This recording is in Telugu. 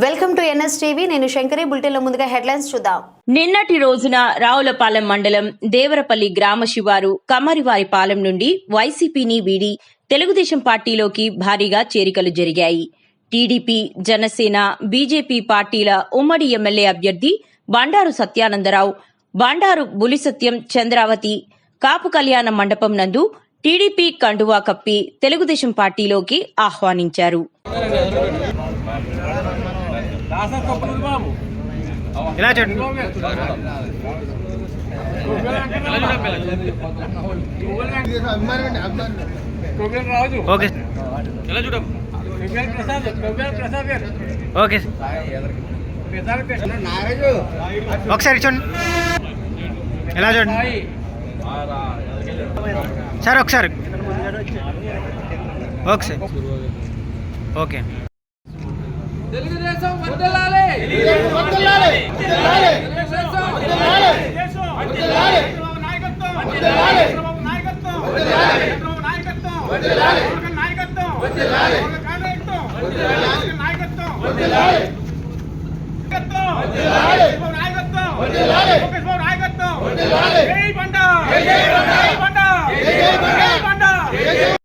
Welcome to NS TV. నేను శంకరి. బులెటిన్లో ముందుగా హెడ్లైన్స్ చూద్దాం. నిన్నటి రోజున రావులపాలెం మండలం దేవరపల్లి గ్రామ శివారు కమ్మరివారిపాలెం నుండి వైసీపీని వీడి తెలుగుదేశం పార్టీలోకి భారీగా చేరికలు జరిగాయి. టీడీపీ జనసేన బీజేపీ పార్టీల ఉమ్మడి ఎమ్మెల్యే అభ్యర్థి బండారు సత్యానందరావు బండారు బులిసత్యం చంద్రావతి కాపు కళ్యాణ మండపం నందు టీడీపీ కండువా కప్పి తెలుగుదేశం పార్టీలోకి ఆహ్వానించారు. ఇలా చూడండి ఓకే. ఎలా చూడం ఓకే. ఒకసారి చూడండి ఎలా చూడండి సార్ ఒకసారి. ఓకే. Sir okay. తెలుగుదేశం వర్ధిల్లాలి తెలుగుదేశం వర్ధిల్లాలి తెలుగుదేశం వర్ధిల్లాలి నాయకత్వం వర్ధిల్లాలి నాయకత్వం వర్ధిల్లాలి నాయకత్వం వర్ధిల్లాలి నాయకత్వం. వర్ధిల్లాలి నాయకత్వం వర్ధిల్లాలి నాయకత్వం. వర్ధిల్లాలి నాయకత్వం వర్ధిల్లాలి నాయకత్వం. వర్ధిల్లాలి నాయకత్వం వర్ధిల్లాలి జై బండా జై బండా